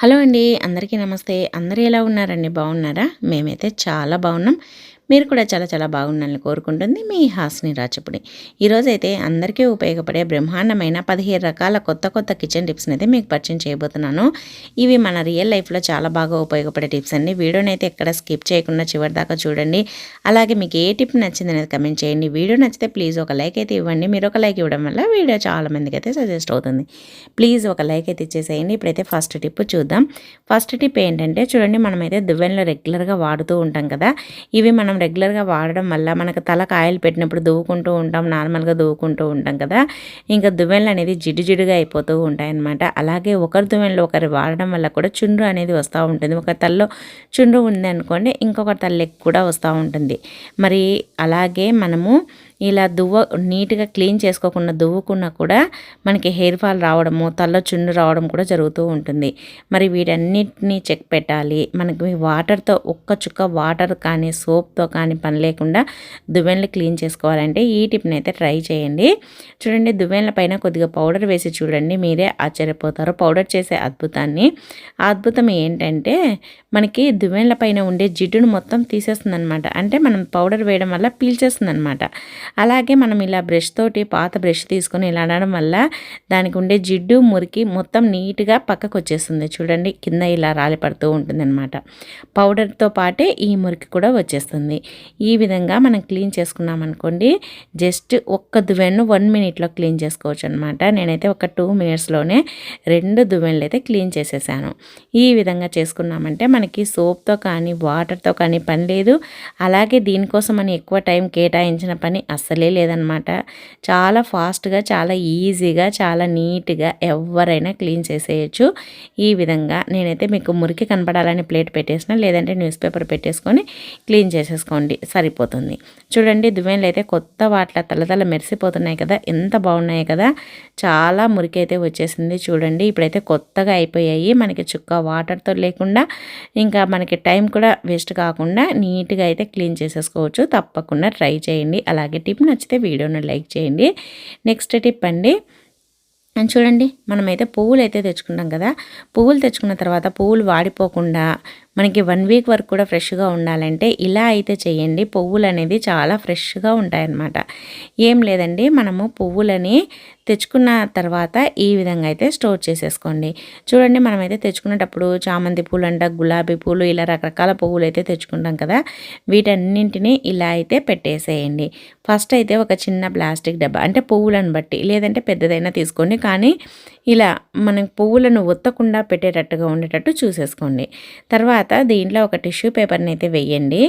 Hello అండి అందరికీ నమస్తే. అందరూ ఎలా ఉన్నారండి? బాగున్నారా? మేమైతే చాలా బాగున్నాం. మీరు కూడా చాలా చాలా బాగుండాలని కోరుకుంటుంది మీ హాస్ని రాచపుడి. ఈరోజైతే అందరికీ ఉపయోగపడే బ్రహ్మాండమైన పదిహేను రకాల కొత్త కొత్త కిచెన్ టిప్స్ని అయితే మీకు పరిచయం చేయబోతున్నాను. ఇవి మన రియల్ లైఫ్లో చాలా బాగా ఉపయోగపడే టిప్స్ అండి. వీడియోని అయితే ఎక్కడ స్కిప్ చేయకుండా చివరి దాకా చూడండి. అలాగే మీకు ఏ టిప్ నచ్చింది అనేది కమెంట్ చేయండి. వీడియో నచ్చితే ప్లీజ్ ఒక లైక్ అయితే ఇవ్వండి. మీరు ఒక లైక్ ఇవ్వడం వల్ల వీడియో చాలా మందికి అయితే సజెస్ట్ అవుతుంది. ప్లీజ్ ఒక లైక్ అయితే ఇచ్చేసేయండి. ఇప్పుడైతే ఫస్ట్ టిప్ చూద్దాం. ఫస్ట్ టిప్ ఏంటంటే చూడండి మనమైతే దువ్వెనలో రెగ్యులర్గా వాడుతూ ఉంటాం కదా. ఇవి మనం రెగ్యులర్గా వాడడం వల్ల మనకు తల కాయలు పెట్టినప్పుడు దువ్వుకుంటూ ఉంటాం నార్మల్గా దువ్వుకుంటూ ఉంటాం కదా. ఇంకా దువ్వెనలు అనేది జిడ్డు జిడ్డుగా అయిపోతూ ఉంటాయి అనమాట అలాగే ఒకరి దువ్వెనలు ఒకరు వాడడం వల్ల కూడా చుండ్రు అనేది వస్తూ ఉంటుంది. ఒక తల్లో చుండ్రు ఉంది అనుకోండి ఇంకొక తల్లకి కూడా వస్తూ ఉంటుంది. మరి అలాగే మనము ఇలా దువ్వ నీట్గా క్లీన్ చేసుకోకుండా దువ్వుకున్నా కూడా మనకి హెయిర్ ఫాల్ రావడము తల్లో చుండు రావడం కూడా జరుగుతూ ఉంటుంది. మరి వీటన్నిటిని చెక్ పెట్టాలి. మనకి వాటర్తో ఒక్క చుక్క వాటర్ కానీ సోప్తో కానీ పని లేకుండా దువ్వెనలు క్లీన్ చేసుకోవాలంటే ఈ టిప్ని అయితే ట్రై చేయండి. చూడండి దువ్వెనల పైన కొద్దిగా పౌడర్ వేసి చూడండి మీరే ఆశ్చర్యపోతారు. పౌడర్ చేసే అద్భుతాన్ని. ఆ అద్భుతం ఏంటంటే మనకి దువ్వెనల పైన ఉండే జిడ్డును మొత్తం తీసేస్తుంది అనమాట అంటే మనం పౌడర్ వేయడం వల్ల పీల్చేస్తుంది అనమాట అలాగే మనం ఇలా బ్రష్ తోటి పాత బ్రష్ తీసుకొని ఇలా అనడం వల్ల దానికి ఉండే జిడ్డు మురికి మొత్తం నీట్గా పక్కకు వచ్చేస్తుంది చూడండి కింద ఇలా రాలి పడుతూ ఉంటుంది అనమాట పౌడర్తో పాటే ఈ మురికి కూడా వచ్చేస్తుంది. ఈ విధంగా మనం క్లీన్ చేసుకున్నాం అనుకోండి జస్ట్ ఒక్క దువ్వెన్ను వన్ మినిట్లో క్లీన్ చేసుకోవచ్చు అనమాట నేనైతే ఒక టూ మినిట్స్లోనే రెండు దువ్వెన్లు అయితే క్లీన్ చేసేసాను. ఈ విధంగా చేసుకున్నామంటే మనకి సోప్తో కానీ వాటర్తో కానీ పని లేదు. అలాగే దీనికోసం అని ఎక్కువ టైం కేటాయించిన పని అస్సలే లేదనమాట. చాలా ఫాస్ట్గా చాలా ఈజీగా చాలా నీట్గా ఎవరైనా క్లీన్ చేసేయచ్చు. ఈ విధంగా నేనైతే మీకు మురికి కనపడాలని ప్లేట్ పెట్టేసిన లేదంటే న్యూస్ పేపర్ పెట్టేసుకొని క్లీన్ చేసేసుకోండి. సరిపోతుంది. చూడండి దువ్వెనలు అయితే కొత్త వాటిలో తలతల మెరిసిపోతున్నాయి కదా ఎంత బాగున్నాయి కదా. చాలా మురికి అయితే వచ్చేసింది చూడండి. ఇప్పుడైతే కొత్తగా అయిపోయాయి. మనకి చుక్క వాటర్తో లేకుండా ఇంకా మనకి టైం కూడా వేస్ట్ కాకుండా నీట్గా అయితే క్లీన్ చేసేసుకోవచ్చు. తప్పకుండా ట్రై చేయండి. అలాగే టిప్ నచ్చితే వీడియోని లైక్ చేయండి. నెక్స్ట్ టిప్ అండి. చూడండి మనమైతే పువ్వులు అయితే తెచ్చుకుంటాం కదా. పువ్వులు తెచ్చుకున్న తర్వాత పువ్వులు వాడిపోకుండా మనకి వన్ వీక్ వరకు కూడా ఫ్రెష్గా ఉండాలంటే ఇలా అయితే చేయండి. పువ్వులు అనేది చాలా ఫ్రెష్గా ఉంటాయన్నమాట. ఏం లేదండి మనము పువ్వులని తెచ్చుకున్న తర్వాత ఈ విధంగా అయితే స్టోర్ చేసేసుకోండి. చూడండి మనమైతే తెచ్చుకునేటప్పుడు చామంతి పూలు అంట గులాబీ పూలు ఇలా రకరకాల పువ్వులు అయితే తెచ్చుకుంటాం కదా. వీటన్నింటినీ ఇలా అయితే పెట్టేసేయండి. ఫస్ట్ అయితే ఒక చిన్న ప్లాస్టిక్ డబ్బా అంటే పువ్వులను బట్టి లేదంటే పెద్దదైనా తీసుకోండి. కానీ ఇలా మనం పువ్వులను ఒత్తకుండా పెట్టేటట్టుగా ఉండేటట్టు చూసేసుకోండి. తర్వాత తర్వాత దీంట్లో ఒక టిష్యూ పేపర్ని అయితే వేయండి.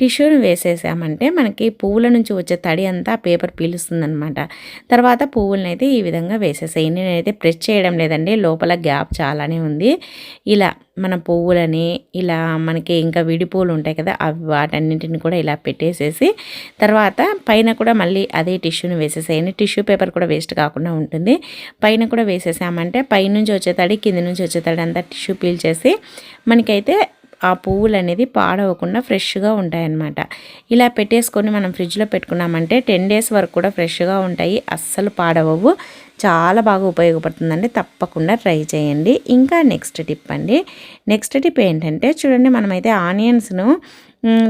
టిష్యూని వేసేసామంటే మనకి పువ్వుల నుంచి వచ్చే తడి అంతా పేపర్ పీలుస్తుందనమాట తర్వాత పువ్వులను అయితే ఈ విధంగా వేసేసాయి నేనైతే ప్రెస్ చేయడం లేదండి. లోపల గ్యాప్ చాలానే ఉంది. ఇలా మన పువ్వులని ఇలా మనకి ఇంకా విడి పువ్వులు ఉంటాయి కదా అవి వాటన్నింటిని కూడా ఇలా పెట్టేసేసి తర్వాత పైన కూడా మళ్ళీ అదే టిష్యూని వేసేసేయండి. టిష్యూ పేపర్ కూడా వేస్ట్ కాకుండా ఉంటుంది. పైన కూడా వేసేసామంటే పైనుంచి వచ్చే తడి కింద నుంచి వచ్చే తడి అంతా టిష్యూ పీల్ చేసి మనకైతే ఆ పువ్వులు అనేది పాడవకుండా ఫ్రెష్గా ఉంటాయన్నమాట. ఇలా పెట్టేసుకొని మనం ఫ్రిడ్జ్లో పెట్టుకున్నామంటే టెన్ డేస్ వరకు కూడా ఫ్రెష్గా ఉంటాయి. అస్సలు పాడవవు. చాలా బాగా ఉపయోగపడుతుందండి. తప్పకుండా ట్రై చేయండి. ఇంకా నెక్స్ట్ టిప్ అండి. నెక్స్ట్ టిప్ ఏంటంటే చూడండి మనమైతే ఆనియన్స్ను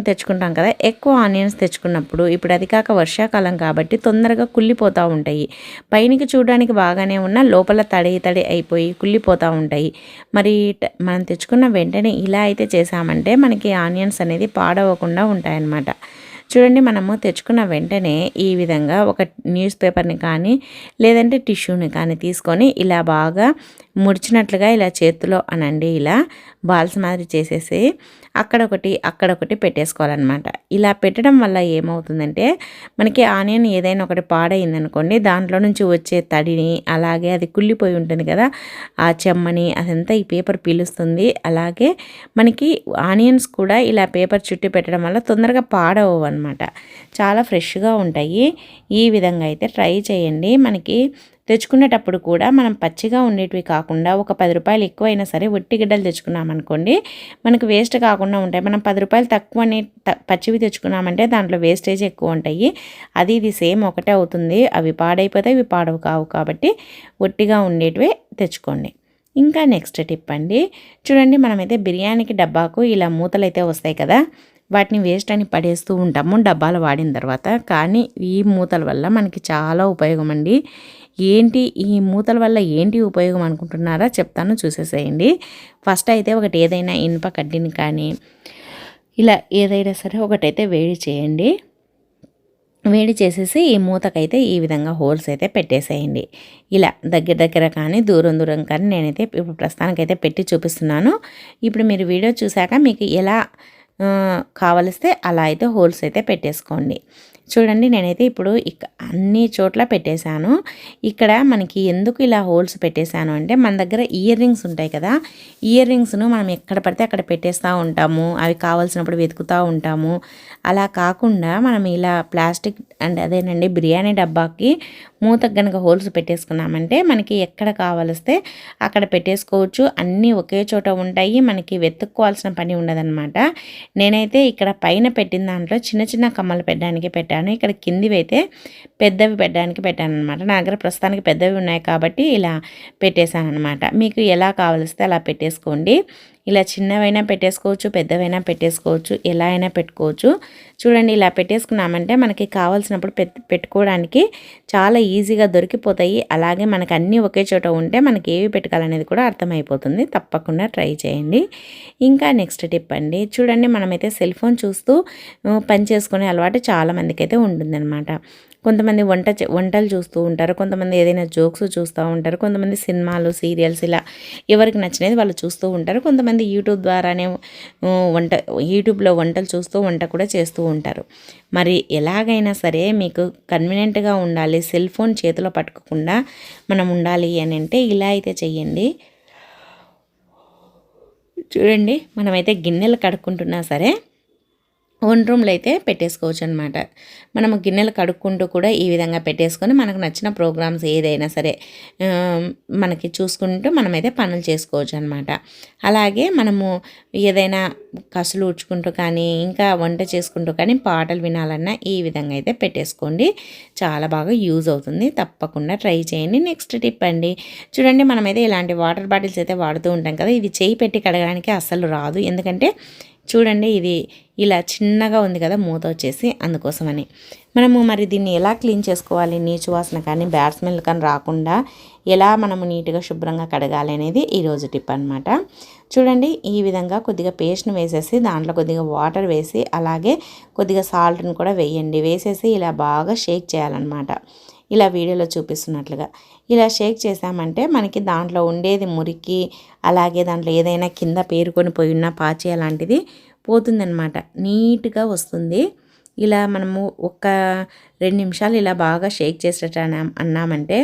తెచ్చుకుంటాం కదా. ఎక్కువ ఆనియన్స్ తెచ్చుకున్నప్పుడు ఇప్పుడు అది కాక వర్షాకాలం కాబట్టి తొందరగా కుళ్ళిపోతూ ఉంటాయి. పైనకి చూడడానికి బాగానే ఉన్న లోపల తడి తడి అయిపోయి కుళ్ళిపోతూ ఉంటాయి. మరి మనం తెచ్చుకున్న వెంటనే ఇలా అయితే చేసామంటే మనకి ఆనియన్స్ అనేది పాడవకుండా ఉంటాయన్నమాట. చూడండి మనము తెచ్చుకున్న వెంటనే ఈ విధంగా ఒక న్యూస్ పేపర్ని కానీ లేదంటే టిష్యూని కానీ తీసుకొని ఇలా బాగా ముడిచినట్లుగా ఇలా చేతిలో అనండి ఇలా బాల్స్ మాదిరి చేసేసి అక్కడొకటి అక్కడొకటి పెట్టేసుకోవాలన్నమాట. ఇలా పెట్టడం వల్ల ఏమవుతుందంటే మనకి ఆనియన్ ఏదైనా ఒకటి పాడైందనుకోండి దాంట్లో నుంచి వచ్చే తడిని అలాగే అది కుళ్ళిపోయి ఉంటుంది కదా ఆ చెమ్మని అదంతా ఈ పేపర్ పీలుస్తుంది. అలాగే మనకి ఆనియన్స్ కూడా ఇలా పేపర్ చుట్టి పెట్టడం వల్ల తొందరగా పాడవు అనమాట చాలా ఫ్రెష్గా ఉంటాయి. ఈ విధంగా అయితే ట్రై చేయండి. మనకి తెచ్చుకునేటప్పుడు కూడా మనం పచ్చిగా ఉండేటివి కాకుండా ఒక పది రూపాయలు ఎక్కువైనా సరే ఒట్టిగిడ్డలు తెచ్చుకున్నామనుకోండి మనకు వేస్ట్ కాకుండా ఉంటాయి. మనం పది రూపాయలు తక్కువని పచ్చివి తెచ్చుకున్నామంటే దాంట్లో వేస్టేజ్ ఎక్కువ ఉంటాయి. అది ఇది సేమ్ ఒకటే అవుతుంది. అవి పాడైపోతే ఇవి పాడవు కావు కాబట్టి ఒట్టిగా ఉండేటివే తెచ్చుకోండి. ఇంకా నెక్స్ట్ టిప్ అండి. చూడండి మనమైతే బిర్యానీకి డబ్బాకు ఇలా మూతలు అయితే వస్తాయి కదా వాటిని వేస్ట్ అని పడేస్తూ ఉంటాము డబ్బాలు వాడిన తర్వాత. కానీ ఈ మూతల వల్ల మనకి చాలా ఉపయోగం అండి. ఏంటి ఈ మూతల వల్ల ఏంటి ఉపయోగం అనుకుంటున్నారా చెప్తాను చూసేసేయండి. ఫస్ట్ అయితే ఒకటి ఏదైనా ఇనుప కడ్డీని కానీ ఇలా ఏదైనా సరే ఒకటైతే వేడి చేయండి. వేడి చేసేసి ఈ మూతకైతే ఈ విధంగా హోల్స్ అయితే పెట్టేసేయండి. ఇలా దగ్గర దగ్గర కానీ దూరం దూరం కానీ నేనైతే ఇప్పుడు ప్రస్తుతానికైతే పెట్టి చూపిస్తున్నాను. ఇప్పుడు మీరు వీడియో చూశాక మీకు ఎలా కావలిస్తే అలా అయితే హోల్స్ అయితే పెట్టేసుకోండి. చూడండి నేనైతే ఇప్పుడు ఇక అన్ని చోట్ల పెట్టేశాను. ఇక్కడ మనకి ఎందుకు ఇలా హోల్స్ పెట్టేశాను అంటే మన దగ్గర ఇయర్ రింగ్స్ ఉంటాయి కదా ఇయర్ రింగ్స్ను మనం ఎక్కడ పడితే అక్కడ పెట్టేస్తూ ఉంటాము. అవి కావాల్సినప్పుడు వెతుకుతూ ఉంటాము. అలా కాకుండా మనం ఇలా ప్లాస్టిక్ అండ్ అదేనండి బిర్యానీ డబ్బాకి మూతకు కనుక హోల్స్ పెట్టేసుకున్నామంటే మనకి ఎక్కడ కావలిస్తే అక్కడ పెట్టేసుకోవచ్చు. అన్నీ ఒకే చోట ఉంటాయి. మనకి వెతుక్కోవాల్సిన పని ఉండదన్నమాట. నేనైతే ఇక్కడ పైన పెట్టిన దాంట్లో చిన్న చిన్న కమ్మలు పెట్టడానికి పెట్టాను. ఇక్కడ కిందివి అయితే పెద్దవి పెట్టడానికి పెట్టాను అనమాట నా దగ్గర ప్రస్తుతానికి పెద్దవి ఉన్నాయి కాబట్టి ఇలా పెట్టేశాను అనమాట మీకు ఎలా కావలిస్తే అలా పెట్టేసుకోండి. ఇలా చిన్నవైనా పెట్టేసుకోవచ్చు పెద్దవైనా పెట్టేసుకోవచ్చు ఎలా అయినా పెట్టుకోవచ్చు. చూడండి ఇలా పెట్టేసుకున్నామంటే మనకి కావాల్సినప్పుడు పెట్టుకోవడానికి చాలా ఈజీగా దొరికిపోతాయి. అలాగే మనకు అన్నీ ఒకే చోట ఉంటే మనకి ఏవి పెట్టుకోవాలనేది కూడా అర్థమైపోతుంది. తప్పకుండా ట్రై చేయండి. ఇంకా నెక్స్ట్ టిప్ అండి. చూడండి మనమైతే సెల్ ఫోన్ చూస్తూ పని చేసుకునే అలవాటు చాలామందికి అయితే ఉంటుందన్నమాట. కొంతమంది వంట వంటలు చూస్తూ ఉంటారు. కొంతమంది ఏదైనా జోక్స్ చూస్తూ ఉంటారు. కొంతమంది సినిమాలు సీరియల్స్ ఇలా ఎవరికి నచ్చినది వాళ్ళు చూస్తూ ఉంటారు. కొంతమంది యూట్యూబ్ ద్వారానే వంట యూట్యూబ్లో వంటలు చూస్తూ వంట కూడా చేస్తూ ఉంటారు. మరి ఎలాగైనా సరే మీకు కన్వీనియంట్గా ఉండాలి. సెల్ ఫోన్ చేతిలో పట్టుకోకుండా మనం ఉండాలి అని అంటే ఇలా అయితే చెయ్యండి. చూడండి మనమైతే గిన్నెలు కడుక్కుంటున్నా సరే వన్ రూమ్లో అయితే పెట్టేసుకోవచ్చు అనమాట మనం గిన్నెలు కడుక్కుంటూ కూడా ఈ విధంగా పెట్టేసుకొని మనకు నచ్చిన ప్రోగ్రామ్స్ ఏదైనా సరే మనకి చూసుకుంటూ మనమైతే పనులు చేసుకోవచ్చు అనమాట అలాగే మనము ఏదైనా కసులు ఉడ్చుకుంటూ కానీ ఇంకా వంట చేసుకుంటూ కానీ పాటలు వినాలన్నా ఈ విధంగా అయితే పెట్టేసుకోండి. చాలా బాగా యూజ్ అవుతుంది. తప్పకుండా ట్రై చేయండి. నెక్స్ట్ టిప్ అండి. చూడండి మనమైతే ఇలాంటి వాటర్ బాటిల్స్ అయితే వాడుతూ ఉంటాం కదా ఇది చేయి పెట్టి కడగడానికి అస్సలు రాదు. ఎందుకంటే చూడండి ఇది ఇలా చిన్నగా ఉంది కదా మూత వచ్చేసి అందుకోసమని. మనము మరి దీన్ని ఎలా క్లీన్ చేసుకోవాలి? నీచు వాసన కానీ బ్యాడ్ స్మెల్ కానీ రాకుండా ఎలా మనము నీట్గా శుభ్రంగా కడగాలి అనేది ఈరోజు టిప్ అనమాట చూడండి ఈ విధంగా కొద్దిగా పేస్ట్ని వేసేసి దాంట్లో కొద్దిగా వాటర్ వేసి అలాగే కొద్దిగా సాల్ట్ని కూడా వేయండి. వేసేసి ఇలా బాగా షేక్ చేయాలన్నమాట. ఇలా వీడియోలో చూపిస్తున్నట్లుగా. ఇలా షేక్ చేసామంటే మనకి దాంట్లో ఉండేది మురికి అలాగే దాంట్లో ఏదైనా కింద పేరుకొని పోయి ఉన్న పాచి అలాంటిది పోతుందన్నమాట. నీట్గా వస్తుంది. ఇలా మనము ఒక రెండు నిమిషాలు ఇలా బాగా షేక్ చేసేట అన్నామంటే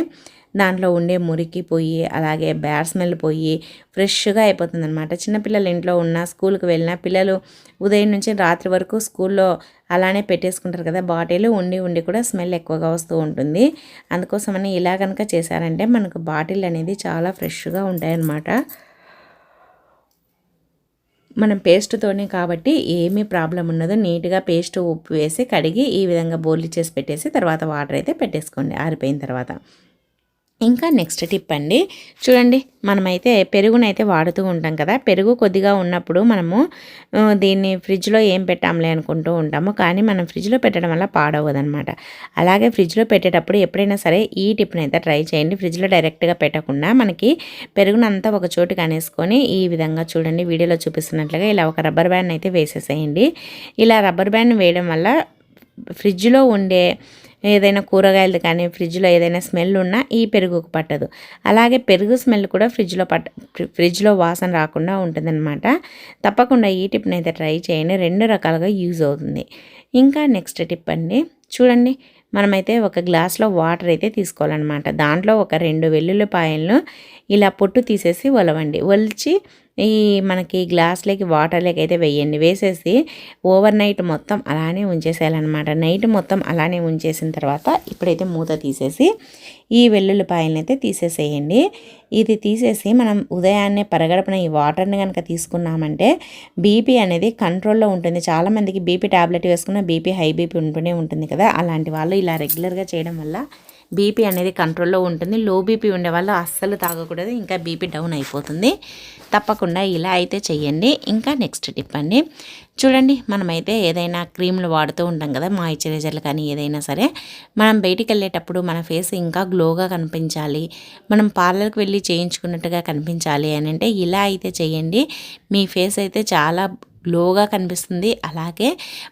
దాంట్లో ఉండే మురికి పోయి అలాగే బ్యాడ్ స్మెల్ పోయి ఫ్రెష్గా అయిపోతుంది అనమాట చిన్నపిల్లలు ఇంట్లో ఉన్న స్కూల్కి వెళ్ళిన పిల్లలు ఉదయం నుంచి రాత్రి వరకు స్కూల్లో అలానే పెట్టేసుకుంటారు కదా బాటిల్ ఉండి ఉండి కూడా స్మెల్ ఎక్కువగా వస్తూ ఉంటుంది. అందుకోసమని ఇలా కనుక చేశారంటే మనకు బాటిల్ అనేది చాలా ఫ్రెష్గా ఉంటాయన్నమాట. మనం పేస్ట్తోనే కాబట్టి ఏమీ ప్రాబ్లం ఉండదు. నీట్గా పేస్ట్ ఉప్పు వేసి కడిగి ఈ విధంగా బోర్లు చేసి పెట్టేసి తర్వాత వాటర్ అయితే పెట్టేసుకోండి. ఆరిపోయిన తర్వాత. ఇంకా నెక్స్ట్ టిప్ అండి. చూడండి మనమైతే పెరుగునైతే వాడుతూ ఉంటాం కదా. పెరుగు కొద్దిగా ఉన్నప్పుడు మనము దీన్ని ఫ్రిడ్జ్లో ఏం పెట్టాంలే అనుకుంటూ ఉంటాము. కానీ మనం ఫ్రిడ్జ్లో పెట్టడం వల్ల పాడవదనమాట. అలాగే ఫ్రిడ్జ్లో పెట్టేటప్పుడు ఎప్పుడైనా సరే ఈ టిప్ని అయితే ట్రై చేయండి. ఫ్రిడ్జ్లో డైరెక్ట్గా పెట్టకుండా మనకి పెరుగునంతా ఒక చోటు కనేసుకొని ఈ విధంగా చూడండి. వీడియోలో చూపిస్తున్నట్లుగా ఇలా ఒక రబ్బర్ బ్యాండ్ అయితే వేసేసేయండి. ఇలా రబ్బర్ బ్యాండ్ వేయడం వల్ల ఫ్రిడ్జ్లో ఉండే ఏదైనా కూరగాయలు కానీ ఫ్రిడ్జ్లో ఏదైనా స్మెల్ ఉన్నా ఈ పెరుగుకు పట్టదు. అలాగే పెరుగు స్మెల్ కూడా ఫ్రిడ్జ్లో పట్ట ఫ్రిడ్జ్లో వాసన రాకుండా ఉంటుందన్నమాట. తప్పకుండా ఈ టిప్ని అయితే ట్రై చేయండి. రెండు రకాలుగా యూజ్ అవుతుంది. ఇంకా నెక్స్ట్ టిప్ అండి. చూడండి మనమైతే ఒక గ్లాస్లో వాటర్ అయితే తీసుకోవాలన్నమాట. దాంట్లో ఒక రెండు వెల్లుల్లిపాయలను ఇలా పొట్టు తీసేసి ఒలవండి. ఒలిచి ఈ మనకి గ్లాస్లోకి వాటర్లోకి అయితే వేయండి. వేసేసి ఓవర్ నైట్ మొత్తం అలానే ఉంచేసేయాలన్నమాట. నైట్ మొత్తం అలానే ఉంచేసిన తర్వాత ఇప్పుడైతే మూత తీసేసి ఈ వెల్లుల్లిపాయలని అయితే తీసేసేయండి. ఇది తీసేసి మనం ఉదయాన్నే పరగడపన ఈ వాటర్ని కనుక తీసుకున్నామంటే బీపీ అనేది కంట్రోల్లో ఉంటుంది. చాలామందికి బీపీ ట్యాబ్లెట్ వేసుకున్న బీపీ హై బీపీ ఉంటూనే ఉంటుంది కదా. అలాంటి వాళ్ళు ఇలా రెగ్యులర్గా చేయడం వల్ల బీపీ అనేది కంట్రోల్లో ఉంటుంది. లో బీపీ ఉండే వాళ్ళు అస్సలు తాగకూడదు. ఇంకా బీపీ డౌన్ అయిపోతుంది. తప్పకుండా ఇలా అయితే చేయండి ఇంకా నెక్స్ట్ టిప్ అండి. చూడండి మనమైతే ఏదైనా క్రీమ్లు వాడుతూ ఉంటాం కదా మాయిశ్చరైజర్లు కానీ ఏదైనా సరే మనం బయటికి వెళ్ళేటప్పుడు మన ఫేస్ ఇంకా గ్లోగా కనిపించాలి. మనం పార్లర్కి వెళ్ళి చేయించుకున్నట్టుగా కనిపించాలి అని అంటే ఇలా అయితే చేయండి మీ ఫేస్ అయితే చాలా గ్లోగా కనిపిస్తుంది. అలాగే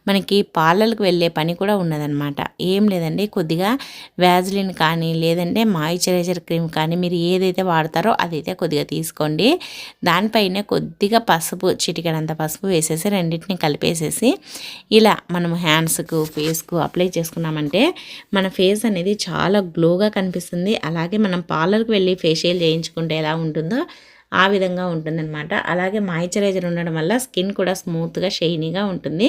మనకి పార్లర్కి వెళ్ళే పని కూడా ఉన్నదనమాట ఏం లేదండి. కొద్దిగా వ్యాజ్లిన్ కానీ లేదంటే మాయిశ్చరైజర్ క్రీమ్ కానీ మీరు ఏదైతే వాడతారో అదైతే కొద్దిగా తీసుకోండి. దానిపైన కొద్దిగా పసుపు చిటికడంత పసుపు వేసేసి రెండింటిని కలిపేసేసి ఇలా మనం హ్యాండ్స్కు ఫేస్కు అప్లై చేసుకున్నామంటే మన ఫేస్ అనేది చాలా గ్లోగా కనిపిస్తుంది. అలాగే మనం పార్లర్కి వెళ్ళి ఫేషియల్ చేయించుకుంటే ఎలా ఉంటుందో ఆ విధంగా ఉంటుందన్నమాట. అలాగే మాయిశ్చరైజర్ ఉండడం వల్ల స్కిన్ కూడా స్మూత్గా షైనీగా ఉంటుంది.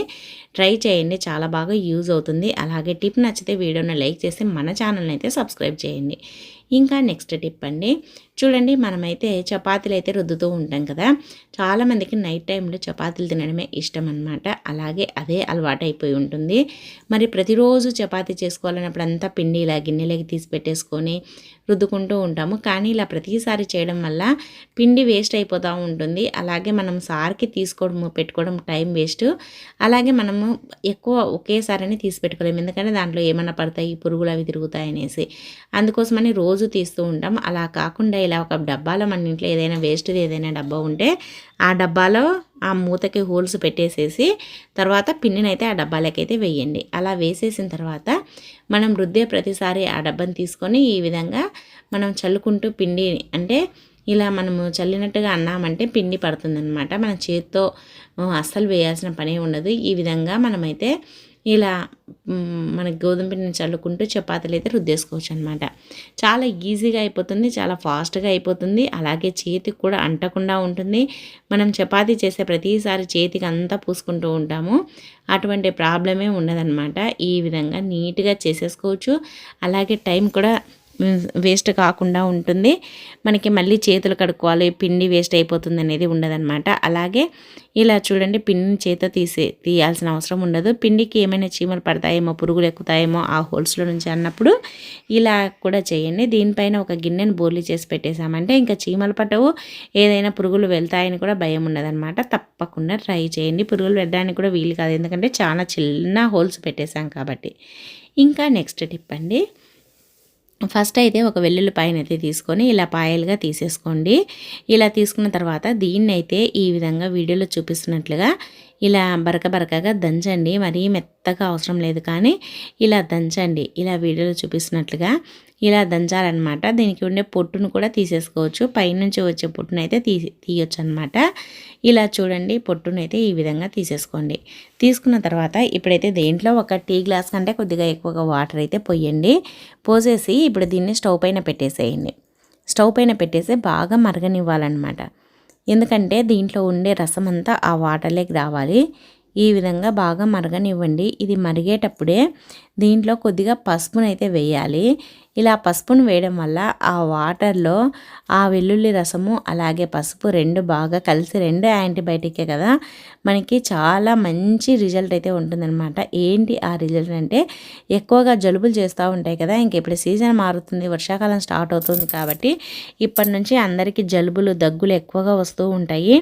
ట్రై చేయండి. చాలా బాగా యూజ్ అవుతుంది. అలాగే టిప్ నచ్చితే వీడియోని లైక్ చేసి మన ఛానల్ని అయితే సబ్స్క్రైబ్ చేయండి. ఇంకా నెక్స్ట్ టిప్ అండి. చూడండి మనమైతే చపాతీలు అయితే రుద్దుతూ ఉంటాం కదా. చాలామందికి నైట్ టైంలో చపాతీలు తినడమే ఇష్టం అనమాట అలాగే అదే అలవాటు అయిపోయి ఉంటుంది. మరి ప్రతిరోజు చపాతీ చేసుకోవాలన్నప్పుడు అంతా పిండి ఇలా గిన్నెలకి తీసి పెట్టేసుకొని రుద్దుకుంటూ ఉంటాము. కానీ ఇలా ప్రతిసారి చేయడం వల్ల పిండి వేస్ట్ అయిపోతూ ఉంటుంది. అలాగే మనం సార్కి తీసుకోవడం పెట్టుకోవడం టైం వేస్ట్ అలాగే మనము ఎక్కువ ఒకేసారి తీసి పెట్టుకోలేము. ఎందుకంటే దాంట్లో ఏమైనా పడతాయి పురుగులు అవి తిరుగుతాయి అనేసి. అందుకోసమని రోజు తీస్తూ ఉంటాం. అలా కాకుండా ఇలా ఒక డబ్బాలో మన ఇంట్లో ఏదైనా వేస్ట్ది ఏదైనా డబ్బా ఉంటే ఆ డబ్బాలో ఆ మూతకి హోల్స్ పెట్టేసేసి తర్వాత పిన్నినైతే ఆ డబ్బాలకైతే వేయండి. అలా వేసేసిన తర్వాత మనం రుద్దే ప్రతిసారి ఆ డబ్బాని తీసుకొని ఈ విధంగా మనం చల్లుకుంటూ పిండి అంటే ఇలా మనము చల్లినట్టుగా అన్నామంటే పిండి పడుతుందనమాట మన చేతితో అస్సలు వేయాల్సిన పనే ఉండదు. ఈ విధంగా మనమైతే ఇలా మనకి గోధుమ పిండిని చల్లుకుంటూ చపాతీలు అయితే రుద్దేసుకోవచ్చు అనమాట చాలా ఈజీగా అయిపోతుంది చాలా ఫాస్ట్గా అయిపోతుంది. అలాగే చేతికి కూడా అంటకుండా ఉంటుంది. మనం చపాతీ చేసే ప్రతిసారి చేతికి అంతా పూసుకుంటూ ఉంటాము. అటువంటి ప్రాబ్లమే ఉండదన్నమాట. ఈ విధంగా నీట్గా చేసేసుకోవచ్చు. అలాగే టైం కూడా వేస్ట్ కాకుండా ఉంటుంది. మనకి మళ్ళీ చేతులు కడుక్కోవాలి పిండి వేస్ట్ అయిపోతుంది అనేది ఉండదన్నమాట. అలాగే ఇలా చూడండి పిండిని చేత తీసే తీయాల్సిన అవసరం ఉండదు. పిండికి ఏమైనా చీమలు పడతాయేమో పురుగులు ఎక్కుతాయేమో ఆ హోల్స్లో నుంచి అన్నప్పుడు ఇలా కూడా చేయండి. దీనిపైన ఒక గిన్నెను బోర్లీ చేసి పెట్టేశామంటే ఇంకా చీమలు పట్టవు. ఏదైనా పురుగులు వెళ్తాయని కూడా భయం ఉండదన్నమాట. తప్పకుండా ట్రై చేయండి. పురుగులు వెళ్ళడానికి కూడా వీలు కాదు. ఎందుకంటే చాలా చిన్న హోల్స్ పెట్టేశాం కాబట్టి. ఇంకా నెక్స్ట్ టిప్ అండి. ఫస్ట్ అయితే ఒక వెల్లుల్లిపాయను అయితే తీసుకొని ఇలా పాయలుగా తీసేసుకోండి. ఇలా తీసుకున్న తర్వాత దీన్ని అయితే ఈ విధంగా వీడియోలో చూపిస్తున్నట్లుగా ఇలా బరక బరకగా దంచండి. మరీ మెత్తగా అవసరం లేదు కానీ ఇలా దంచండి. ఇలా వీడియోలో చూపిస్తున్నట్లుగా ఇలా దంచాలన్నమాట. దీనికి ఉండే పొట్టును కూడా తీసేసుకోవచ్చు. పైనుంచి వచ్చే పొట్టును అయితే తీ తీయొచ్చు అనమాట ఇలా చూడండి పొట్టును అయితే ఈ విధంగా తీసేసుకోండి. తీసుకున్న తర్వాత ఇప్పుడైతే దేంట్లో ఒక టీ గ్లాస్ కంటే కొద్దిగా ఎక్కువగా వాటర్ అయితే పోయండి. పోసేసి ఇప్పుడు దీన్ని స్టవ్ పైన పెట్టేసేయండి. స్టవ్ పైన పెట్టేసి బాగా మరగనివ్వాలన్నమాట. ఎందుకంటే దీంట్లో ఉండే రసం అంతా ఆ వాటర్లోకి రావాలి. ఈ విధంగా బాగా మరగనివ్వండి. ఇది మరిగేటప్పుడే దీంట్లో కొద్దిగా పసుపునైతే వేయాలి. ఇలా పసుపును వేయడం వల్ల ఆ వాటర్లో ఆ వెల్లుల్లి రసము అలాగే పసుపు రెండు బాగా కలిసి రెండు యాంటీబయాటికే కదా మనకి చాలా మంచి రిజల్ట్ అయితే ఉంటుందన్నమాట. ఏంటి ఆ రిజల్ట్ అంటే ఎక్కువగా జలుబులు చేస్తూ ఉంటాయి కదా ఇంక ఇప్పుడు సీజన్ మారుతుంది వర్షాకాలం స్టార్ట్ అవుతుంది కాబట్టి ఇప్పటి నుంచి అందరికీ జలుబులు దగ్గులు ఎక్కువగా వస్తూ ఉంటాయి.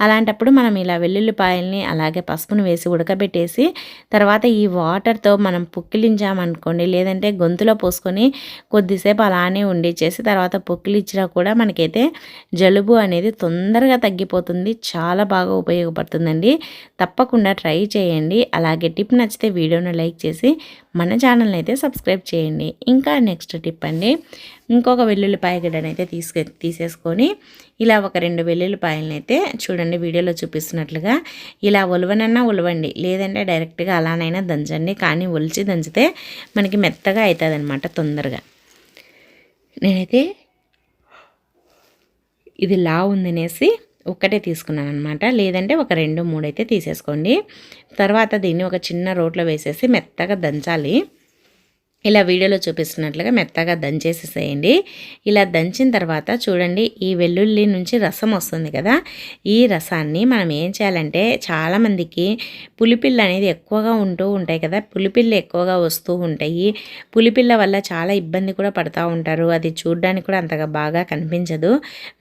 అలాంటప్పుడు మనం ఇలా వెల్లుల్లిపాయల్ని అలాగే పసుపును వేసి ఉడకబెట్టేసి తర్వాత ఈ వాటర్తో మనం పుక్కి పొక్కిలించామనుకోండి లేదంటే గొంతులో పోసుకొని కొద్దిసేపు అలానే ఉండిచ్చేసి తర్వాత పొక్కిలిచ్చినా కూడా మనకైతే జలుబు అనేది తొందరగా తగ్గిపోతుంది. చాలా బాగా ఉపయోగపడుతుందండి. తప్పకుండా ట్రై చేయండి. అలాగే టిప్ నచ్చితే వీడియోను లైక్ చేసి మన ఛానల్ని అయితే సబ్స్క్రైబ్ చేయండి. ఇంకా నెక్స్ట్ టిప్ అండి ఇంకొక వెల్లుల్లిపాయ గిడ్డని అయితే తీసుకె తీసేసుకొని ఇలా ఒక రెండు వెల్లుల్లిపాయలను అయితే చూడండి వీడియోలో చూపిస్తున్నట్లుగా ఇలా ఉలవనన్నా ఉలవండి లేదంటే డైరెక్ట్గా అలానైనా దంచండి కానీ ఒలిచి దంచితే మనకి మెత్తగా అవుతుంది అనమాట తొందరగా. నేనైతే ఇది లా ఉందనేసి ఒక్కటే తీసుకున్నాను అనమాట లేదంటే ఒక రెండు మూడు అయితే తీసేసుకోండి. తర్వాత దీన్ని ఒక చిన్న రోట్లో వేసేసి మెత్తగా దంచాలి. ఇలా వీడియోలో చూపిస్తున్నట్లుగా మెత్తగా దంచేసేసేయండి. ఇలా దంచిన తర్వాత చూడండి ఈ వెల్లుల్లి నుంచి రసం వస్తుంది కదా. ఈ రసాన్ని మనం ఏం చేయాలంటే చాలామందికి పులిపిల్ల అనేది ఎక్కువగా ఉంటూ ఉంటాయి కదా. పులిపిల్ల ఎక్కువగా వస్తూ ఉంటాయి. పులిపిల్ల వల్ల చాలా ఇబ్బంది కూడా పడుతూ ఉంటారు. అది చూడడానికి కూడా అంతగా బాగా కనిపించదు.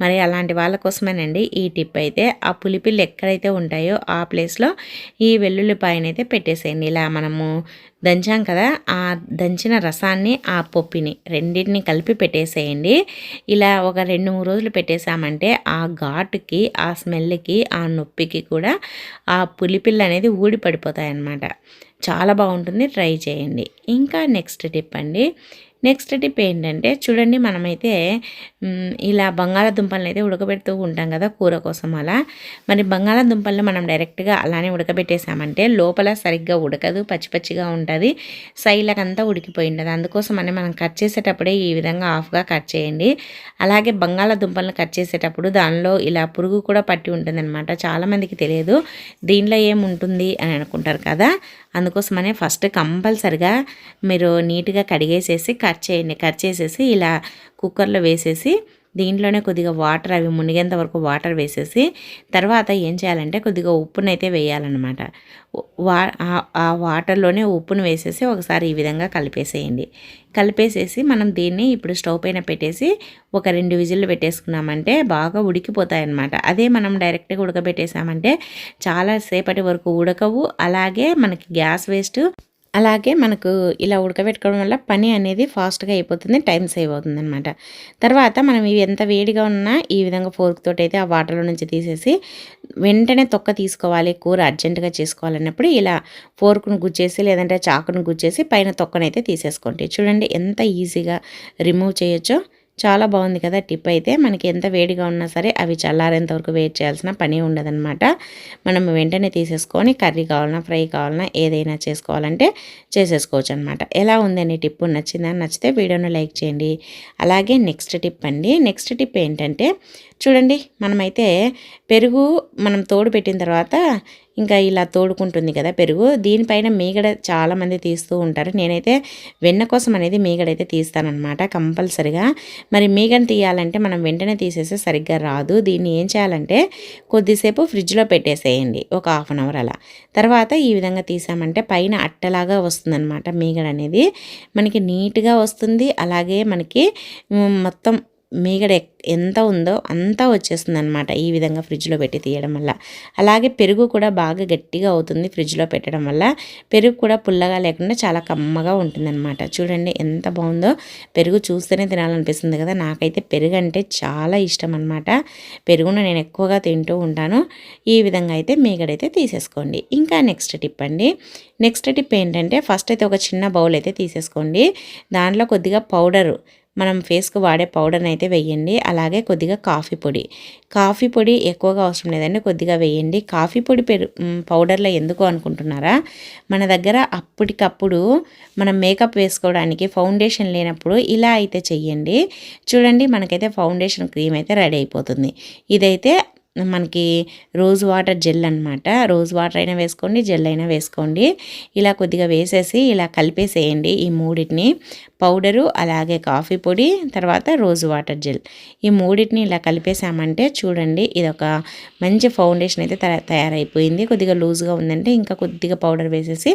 మరి అలాంటి వాళ్ళ కోసమేనండి ఈ టిప్ అయితే. ఆ పులిపిల్ల ఎక్కడైతే ఉంటాయో ఆ ప్లేస్లో ఈ వెల్లుల్లిపాయనైతే పెట్టేసేయండి. ఇలా మనము దంచాం కదా ఆ దంచిన రసాన్ని ఆ పొప్పిని రెండింటిని కలిపి పెట్టేసేయండి. ఇలా ఒక రెండు మూడు రోజులు పెట్టేసామంటే ఆ ఘాటుకి ఆ స్మెల్కి ఆ నొప్పికి కూడా ఆ పులిపిల్ల అనేది ఊడి పడిపోతాయి అన్నమాట చాలా బాగుంటుంది ట్రై చేయండి. ఇంకా నెక్స్ట్ టిప్ అండి నెక్స్ట్ టిప్ ఏంటంటే చూడండి మనమైతే ఇలా బంగాళాదుంపలను అయితే ఉడకబెడుతూ ఉంటాం కదా కూర కోసం అలా. మరి బంగాళాదుంపలను మనం డైరెక్ట్గా అలానే ఉడకబెట్టేసామంటే లోపల సరిగ్గా ఉడకదు పచ్చి పచ్చిగా ఉంటుంది. సైలకంతా ఉడికిపోయి ఉంటుంది అందుకోసం అని మనం కట్ చేసేటప్పుడే ఈ విధంగా ఆఫ్గా కట్ చేయండి. అలాగే బంగాళాదుంపలను కట్ చేసేటప్పుడు దానిలో ఇలా పురుగు కూడా పట్టి ఉంటుంది అనమాట చాలామందికి తెలియదు దీనిలో ఏముంటుంది అని అనుకుంటారు కదా. అందుకోసమనే ఫస్ట్ కంపల్సరిగా మీరు నీట్గా కడిగేసేసి కట్ చేయండి. కట్ చేసేసి ఇలా కుక్కర్లో వేసేసి దీంట్లోనే కొద్దిగా వాటర్ అవి మునిగేంత వరకు వాటర్ వేసేసి తర్వాత ఏం చేయాలంటే కొద్దిగా ఉప్పునైతే వేయాలన్నమాట. వా ఆ వాటర్లోనే ఉప్పును వేసేసి ఒకసారి ఈ విధంగా కలిపేసేయండి. కలిపేసేసి మనం దీన్ని ఇప్పుడు స్టవ్ పైన పెట్టేసి ఒక రెండు విజిల్లు పెట్టేసుకున్నామంటే బాగా ఉడికిపోతాయన్నమాట. అదే మనం డైరెక్ట్గా ఉడకబెట్టేసామంటే చాలా సేపటి వరకు ఉడకవు. అలాగే మనకి గ్యాస్ వేస్ట్ అలాగే మనకు ఇలా ఉడకబెట్టుకోవడం వల్ల పని అనేది ఫాస్ట్గా అయిపోతుంది టైం సేవ్ అవుతుంది అనమాట తర్వాత మనం ఇవి ఎంత వేడిగా ఉన్నా ఈ విధంగా ఫోర్క్ తోటి అయితే ఆ వాటర్లో నుంచి తీసేసి వెంటనే తొక్క తీసుకోవాలి కూర అర్జెంటుగా చేసుకోవాలన్నప్పుడు ఇలా ఫోర్క్ను గుచ్చేసి లేదంటే చాకును గుచ్చేసి పైన తొక్కనైతే తీసేసుకోండి. చూడండి ఎంత ఈజీగా రిమూవ్ చేయొచ్చో. చాలా బాగుంది కదా టిప్ అయితే. మనకి ఎంత వేడిగా ఉన్నా సరే అవి చల్లారేంత వరకు వెయిట్ చేయాల్సిన పని ఉండదన్నమాట. మనం వెంటనే తీసేసుకొని కర్రీ కావాలన్నా ఫ్రై కావాలన్నా ఏదైనా చేసుకోవాలంటే చేసేసుకోవచ్చు అనమాట ఎలా ఉందని టిప్? నచ్చిందని నచ్చితే వీడియోను లైక్ చేయండి. అలాగే నెక్స్ట్ టిప్ అండి. నెక్స్ట్ టిప్ ఏంటంటే చూడండి మనమైతే పెరుగు మనం తోడు పెట్టిన తర్వాత ఇంకా ఇలా తోడుకుంటుంది కదా పెరుగు. దీనిపైన మీగడ చాలామంది తీస్తూ ఉంటారు. నేనైతే వెన్న కోసం అనేది మీగడైతే తీస్తానమాట కంపల్సరిగా. మరి మీగడ తీయాలంటే మనం వెంటనే తీసేస్తే సరిగ్గా రాదు. దీన్ని ఏం చేయాలంటే కొద్దిసేపు ఫ్రిడ్జ్లో పెట్టేసేయండి. ఒక హాఫ్ అన్ అవర్ అలా. తర్వాత ఈ విధంగా తీసామంటే పైన అట్టలాగా వస్తుందన్నమాట మీగడ అనేది. మనకి నీట్గా వస్తుంది. అలాగే మనకి మొత్తం మీగడ ఎంత ఉందో అంతా వచ్చేస్తుంది అనమాట ఈ విధంగా ఫ్రిడ్జ్లో పెట్టి తీయడం వల్ల. అలాగే పెరుగు కూడా బాగా గట్టిగా అవుతుంది ఫ్రిడ్జ్లో పెట్టడం వల్ల. పెరుగు కూడా పుల్లగా లేకుండా చాలా కమ్మగా ఉంటుందన్నమాట. చూడండి ఎంత బాగుందో. పెరుగు చూస్తేనే తినాలనిపిస్తుంది కదా. నాకైతే పెరుగు అంటే చాలా ఇష్టం అనమాట పెరుగును నేను ఎక్కువగా తింటూ ఉంటాను. ఈ విధంగా అయితే మీగడైతే తీసేసుకోండి. ఇంకా నెక్స్ట్ టిప్ అండి. నెక్స్ట్ టిప్ ఏంటంటే ఫస్ట్ అయితే ఒక చిన్న బౌల్ అయితే తీసేసుకోండి. దాంట్లో కొద్దిగా పౌడరు మనం ఫేస్కు వాడే పౌడర్ని అయితే వేయండి. అలాగే కొద్దిగా కాఫీ పొడి. కాఫీ పొడి ఎక్కువగా అవసరం లేదండి. కొద్దిగా వేయండి. కాఫీ పొడి పెరు పౌడర్లో ఎందుకు అనుకుంటున్నారా? మన దగ్గర అప్పటికప్పుడు మనం మేకప్ వేసుకోవడానికి ఫౌండేషన్ లేనప్పుడు ఇలా అయితే చెయ్యండి. చూడండి మనకైతే ఫౌండేషన్ క్రీమ్ అయితే రెడీ అయిపోతుంది. ఇదైతే మనకి రోజ్ వాటర్ జెల్ అనమాట రోజ్ వాటర్ అయినా వేసుకోండి జెల్ అయినా వేసుకోండి. ఇలా కొద్దిగా వేసేసి ఇలా కలిపేసేయండి ఈ మూడింటిని. పౌడరు అలాగే కాఫీ పొడి తర్వాత రోజు వాటర్ జెల్. ఈ మూడింటిని ఇలా కలిపేసామంటే చూడండి ఇది ఒక మంచి ఫౌండేషన్ అయితే తయారైపోయింది. కొద్దిగా లూజ్గా ఉందంటే ఇంకా కొద్దిగా పౌడర్ వేసేసి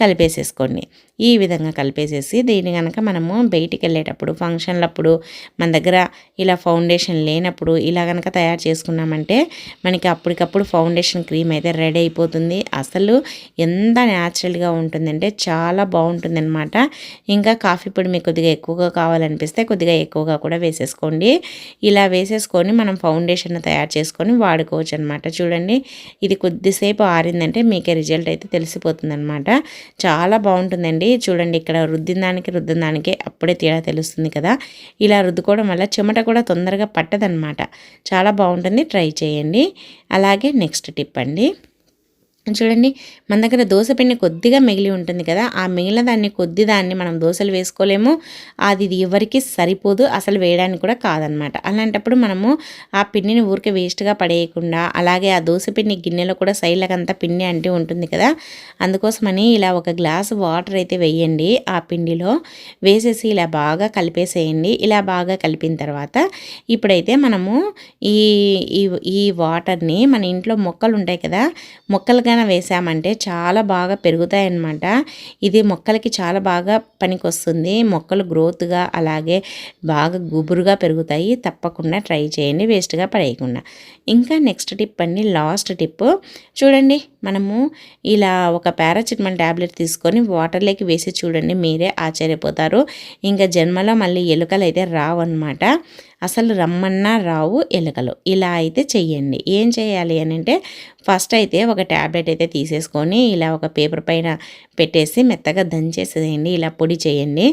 కలిపేసేసుకోండి. ఈ విధంగా కలిపేసేసి దీన్ని కనుక మనము బయటికి వెళ్ళేటప్పుడు ఫంక్షన్లప్పుడు మన దగ్గర ఇలా ఫౌండేషన్ లేనప్పుడు ఇలా కనుక తయారు చేసుకున్నామంటే మనకి అప్పటికప్పుడు ఫౌండేషన్ క్రీమ్ అయితే రెడీ అయిపోతుంది. అసలు ఎంత న్యాచురల్గా ఉంటుందంటే చాలా బాగుంటుంది ఇంకా కాఫీ పొడి ఇప్పుడు మీకు కొద్దిగా ఎక్కువగా కావాలనిపిస్తే కొద్దిగా ఎక్కువగా కూడా వేసేసుకోండి. ఇలా వేసేసుకొని మనం ఫౌండేషన్ తయారు చేసుకొని వాడుకోవచ్చు అనమాట చూడండి ఇది కొద్దిసేపు ఆరిందంటే మీకే రిజల్ట్ అయితే తెలిసిపోతుంది అనమాట చాలా బాగుంటుందండి. చూడండి ఇక్కడ రుద్దిన దానికి రుద్దిన దానికి అప్పుడే తేడా తెలుస్తుంది కదా. ఇలా రుద్దుకోవడం వల్ల చెమట కూడా తొందరగా పట్టదనమాట చాలా బాగుంటుంది. ట్రై చేయండి. అలాగే నెక్స్ట్ టిప్ అండి. చూడండి మన దగ్గర దోశ పిండి కొద్దిగా మిగిలి ఉంటుంది కదా ఆ మిగిలిన దాన్ని కొద్ది దాన్ని మనం దోశలు వేసుకోలేము. అది ఇది ఎవరికి సరిపోదు అసలు వేయడానికి కూడా కాదనమాట. అలాంటప్పుడు మనము ఆ పిండిని ఊరికే వేస్ట్గా పడేయకుండా అలాగే ఆ దోశ పిండి గిన్నెలో కూడా సైడ్లకంతా పిండి అంటే ఉంటుంది కదా అందుకోసమని ఇలా ఒక గ్లాస్ వాటర్ అయితే వేయండి ఆ పిండిలో. వేసేసి ఇలా బాగా కలిపేసేయండి. ఇలా బాగా కలిపిన తర్వాత ఇప్పుడైతే మనము ఈ ఈ వాటర్ని మన ఇంట్లో మొక్కలు ఉంటాయి కదా మొక్కలుగా కనుక వేసామంటే చాలా బాగా పెరుగుతాయి అన్నమాట ఇది మొక్కలకి చాలా బాగా పనికొస్తుంది. మొక్కలు గ్రోత్గా అలాగే బాగా గుబురుగా పెరుగుతాయి. తప్పకుండా ట్రై చేయండి వేస్ట్గా పడేయకుండా. ఇంకా నెక్స్ట్ టిప్ అండి లాస్ట్ టిప్. చూడండి మనము ఇలా ఒక పారాసిటమాల్ ట్యాబ్లెట్ తీసుకొని వాటర్లోకి వేసి చూడండి మీరే ఆశ్చర్యపోతారు. ఇంకా జన్మలో మళ్ళీ ఎలుకలు అయితే రావన్నమాట. అసలు రమ్మన్నా రావు ఎలుకలు ఇలా అయితే చెయ్యండి. ఏం చేయాలి అని అంటే ఫస్ట్ అయితే ఒక ట్యాబ్లెట్ అయితే తీసేసుకొని ఇలా ఒక పేపర్ పైన పెట్టేసి మెత్తగా దంచేసేయండి. ఇలా పొడి చేయండి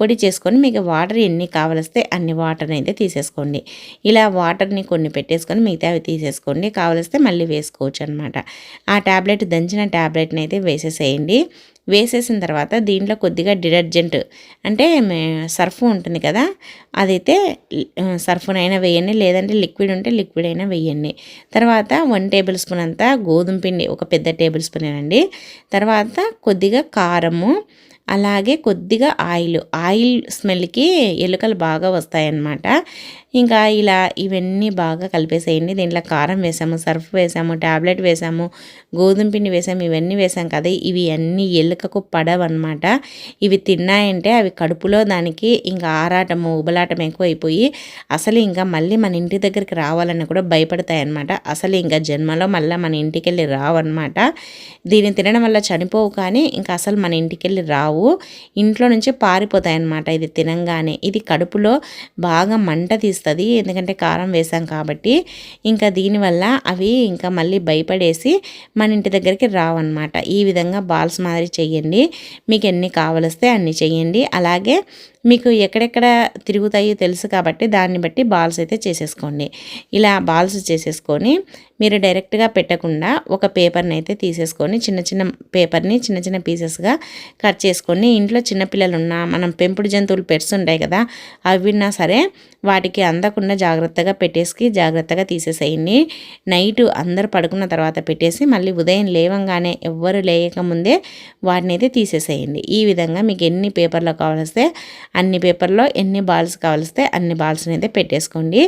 పొడి చేసుకొని మీకు వాటర్ ఎన్ని కావలిస్తే అన్ని వాటర్ అయితే తీసేసుకోండి. ఇలా వాటర్ని కొన్ని పెట్టేసుకొని మిగతా అవి తీసేసుకోండి. కావలిస్తే మళ్ళీ వేసుకోవచ్చు అనమాట ఆ ట్యాబ్లెట్ దంచిన ట్యాబ్లెట్ని అయితే వేసేసేయండి. వేసేసిన తర్వాత దీంట్లో కొద్దిగా డిటర్జెంట్ అంటే సర్ఫ్ ఉంటుంది కదా అదైతే సర్ఫ్నైనా వేయండి లేదంటే లిక్విడ్ ఉంటే లిక్విడ్ అయినా వేయండి. తర్వాత వన్ టేబుల్ స్పూన్ అంతా గోధుమ పిండి ఒక పెద్ద టేబుల్ స్పూన్ అండి తర్వాత కొద్దిగా కారము అలాగే కొద్దిగా ఆయిల్ ఆయిల్ స్మెల్కి ఎలుకలు బాగా వస్తాయన్నమాట. ఇంకా ఇలా ఇవన్నీ బాగా కలిపేసేయండి. దీంట్లో కారం వేసాము సర్ఫ్ వేసాము ట్యాబ్లెట్ వేసాము గోధుమ పిండి వేసాము ఇవన్నీ వేసాం కదా. ఇవి అన్నీ ఎలుకకు పడవన్నమాట. ఇవి తిన్నాయంటే అవి కడుపులో దానికి ఇంకా ఆరాటము ఉబలాటం ఎక్కువైపోయి అసలు ఇంకా మళ్ళీ మన ఇంటి దగ్గరికి రావాలని కూడా భయపడతాయి అనమాట అసలు ఇంకా జన్మలో మళ్ళీ మన ఇంటికి వెళ్ళి రావన్నమాట. దీన్ని తినడం వల్ల చనిపోవు కానీ ఇంకా అసలు మన ఇంటికి వెళ్ళి రావు. ఇంట్లో నుంచి పారిపోతాయి అన్నమాట ఇది తినంగానే. ఇది కడుపులో బాగా మంట తీస్తుంది వస్తుంది. ఎందుకంటే కారం వేసాం కాబట్టి ఇంకా దీనివల్ల అవి ఇంకా మళ్ళీ భయపడేసి మన ఇంటి దగ్గరికి రావన్నమాట. ఈ విధంగా బాల్స్ మాదిరి చేయండి. మీకు ఎన్ని కావలిస్తే అన్ని చేయండి. అలాగే మీకు ఎక్కడెక్కడ తిరుగుతాయో తెలుసు కాబట్టి దాన్ని బట్టి బాల్స్ అయితే చేసేసుకోండి. ఇలా బాల్స్ చేసేసుకొని మీరు డైరెక్ట్గా పెట్టకుండా ఒక పేపర్ని అయితే తీసేసుకొని చిన్న చిన్న పేపర్ని చిన్న చిన్న పీసెస్గా కట్ చేసుకొని ఇంట్లో చిన్నపిల్లలు ఉన్నా మనం పెంపుడు జంతువులు పెట్స్ ఉంటాయి కదా అవి ఉన్నా సరే వాటికి అందకుండా జాగ్రత్తగా పెట్టేసి జాగ్రత్తగా తీసేసేయండి. నైట్ అందరు పడుకున్న తర్వాత పెట్టేసి మళ్ళీ ఉదయం లేవంగానే ఎవ్వరు లేయకముందే వాటిని అయితే తీసేసేయండి. ఈ విధంగా మీకు ఎన్ని పేపర్లో కావాల్స్తే అన్ని పేపర్లో ఎన్ని బాల్స్ కావలిస్తే అన్ని బాల్స్ని అయితే పెట్టేసుకోండి.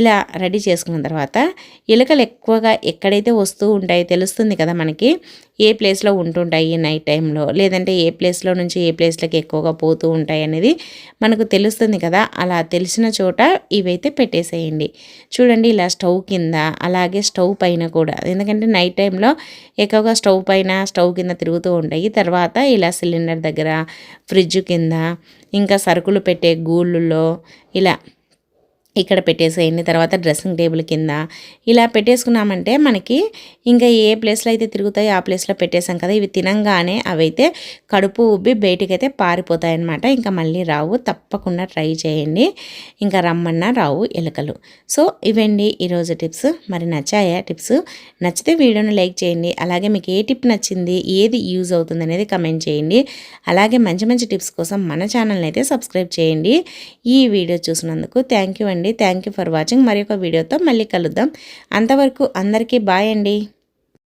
ఇలా రెడీ చేసుకున్న తర్వాత ఎలుకలు ఎక్కువగా ఎక్కడైతే వస్తూ ఉంటాయో తెలుస్తుంది కదా మనకి. ఏ ప్లేస్లో ఉంటుంటాయి నైట్ టైంలో లేదంటే ఏ ప్లేస్లో నుంచి ఏ ప్లేస్లోకి ఎక్కువగా పోతూ ఉంటాయి అనేది మనకు తెలుస్తుంది కదా. అలా తెలిసిన చోట ఇవైతే పెట్టేసేయండి. చూడండి ఇలా స్టవ్ కింద అలాగే స్టవ్ పైన కూడా. ఎందుకంటే నైట్ టైంలో ఎక్కువగా స్టవ్ పైన స్టవ్ కింద తిరుగుతూ ఉంటాయి. తర్వాత ఇలా సిలిండర్ దగ్గర ఫ్రిడ్జ్ కింద ఇంకా సరుకులు పెట్టే గూళ్ళులో ఇలా ఇక్కడ పెట్టేసేయండి. తర్వాత డ్రెస్సింగ్ టేబుల్ కింద ఇలా పెట్టేసుకున్నామంటే మనకి ఇంకా ఏ ప్లేస్లో అయితే తిరుగుతాయో ఆ ప్లేస్లో పెట్టేసాం కదా. ఇవి తినంగానే అవైతే కడుపు ఉబ్బి బయటికైతే పారిపోతాయి అన్నమాట ఇంకా మళ్ళీ రావు తప్పకుండా ట్రై చేయండి. ఇంకా రమ్మన్నా రావు ఎలుకలు. సో ఇవండి ఈరోజు టిప్స్. మరి నచ్చాయా టిప్స్? నచ్చితే వీడియోని లైక్ చేయండి. అలాగే మీకు ఏ టిప్ నచ్చింది? ఏది యూజ్ అవుతుంది అనేది కమెంట్ చేయండి. అలాగే మంచి మంచి టిప్స్ కోసం మన ఛానల్ని అయితే సబ్స్క్రైబ్ చేయండి. ఈ వీడియో చూసినందుకు థ్యాంక్ యూ అండి. థ్యాంక్ యూ ఫర్ వాచింగ్ మరి ఒక వీడియోతో మళ్ళీ కలుద్దాం. అంతవరకు అందరికీ బాయ్ అండి.